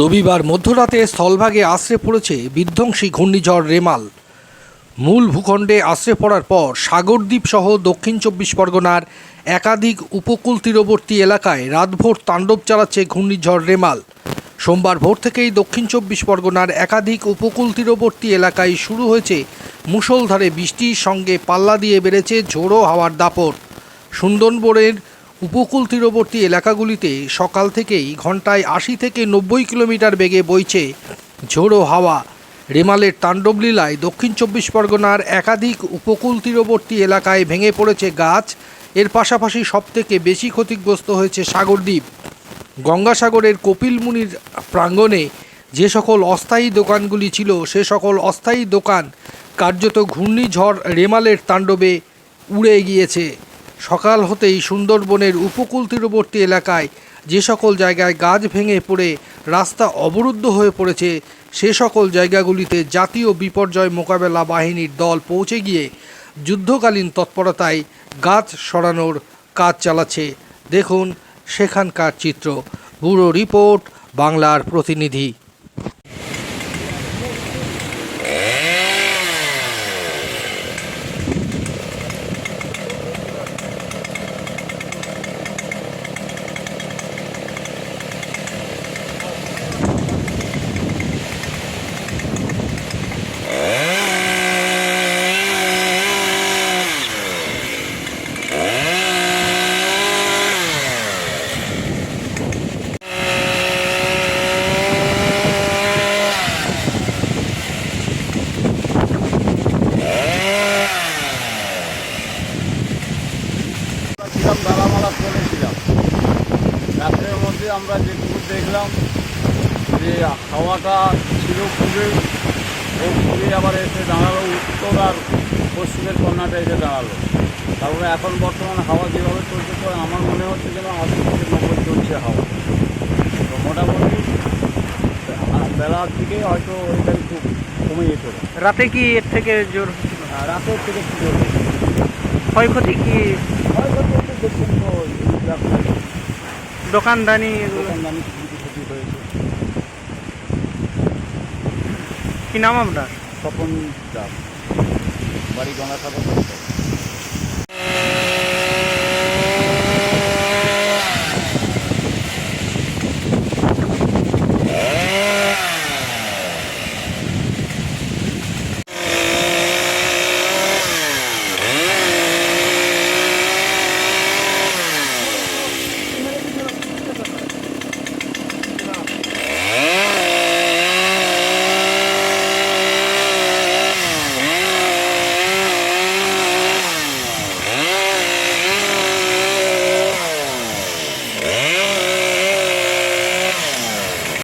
রবিবার মধ্যরাতে স্থলভাগে আশ্রে পড়েছে বিধ্বংসী ঘূর্ণিঝড় রেমাল। মূল ভূখণ্ডে আশ্রে পড়ার পর সাগরদ্বীপ সহ দক্ষিণ চব্বিশ পরগনার একাধিক উপকূল তীরবর্তী এলাকায় রাতভোর তাণ্ডব চালাচ্ছে ঘূর্ণিঝড় রেমাল। সোমবার ভোর থেকেই দক্ষিণ চব্বিশ পরগনার একাধিক উপকূল তীরবর্তী এলাকায় শুরু হয়েছে মুষলধারে বৃষ্টির সঙ্গে পাল্লা দিয়ে বেড়েছে ঝোড়ো হাওয়ার দাপট। সুন্দরবনের উপকূল তীরবর্তী এলাকাগুলিতে সকাল থেকেই ঘন্টায় আশি থেকে নব্বই কিলোমিটার বেগে বইছে ঝোড়ো হাওয়া। রেমালের তাণ্ডবলীলায় দক্ষিণ চব্বিশ পরগনার একাধিক উপকূল তীরবর্তী এলাকায় ভেঙে পড়েছে গাছ। এর পাশাপাশি সবথেকে বেশি ক্ষতিগ্রস্ত হয়েছে সাগরদ্বীপ। গঙ্গাসাগরের কপিলমুনির প্রাঙ্গণে যে সকল অস্থায়ী দোকানগুলি ছিল, সে সকল অস্থায়ী দোকান কার্যত ঘূর্ণিঝড় রেমালের তাণ্ডবে উড়ে গিয়েছে। সকাল হতেই সুন্দরবনের উপকূল তীরবর্তী এলাকায় যে সকল জায়গায় গাছ ভেঙে পড়ে, রাস্তা অবরুদ্ধ হয়ে পড়েছে, সে সকল জায়গাগুলিতে জাতীয় বিপর্যয় মোকাবেলা বাহিনীর দল পৌঁছে গিয়ে যুদ্ধকালীন তৎপরতায় গাছ সরানোর কাজ চালাচ্ছে। দেখুন সেখানকার চিত্র। ব্যুরো রিপোর্ট, বাংলার প্রতিনিধি। আমরা যেটুকু দেখলাম যে হাওয়াটা ছিল খুবই ও খুবই আবার এসে দাঁড়াল উত্তর আর পশ্চিমের কন্যাটা এসে দাঁড়াল। তারপরে এখন বর্তমান হাওয়া যেভাবে চলছে তো আমার মনে হচ্ছে যেন আশি থেকে নব্বই চলছে হাওয়া। তো মোটামুটি বেলার দিকে হয়তো এটা একটু কমে যেতে রাতে কি এর থেকে জোর রাতের থেকে জোর ক্ষয়ক্ষতি কি? একটু দেখছেন তো দোকানদানি দোকানদানি ক্ষতি হয়েছে। কি নাম আপনার? তপন দাস। বাড়ি গঙ্গাসাগর।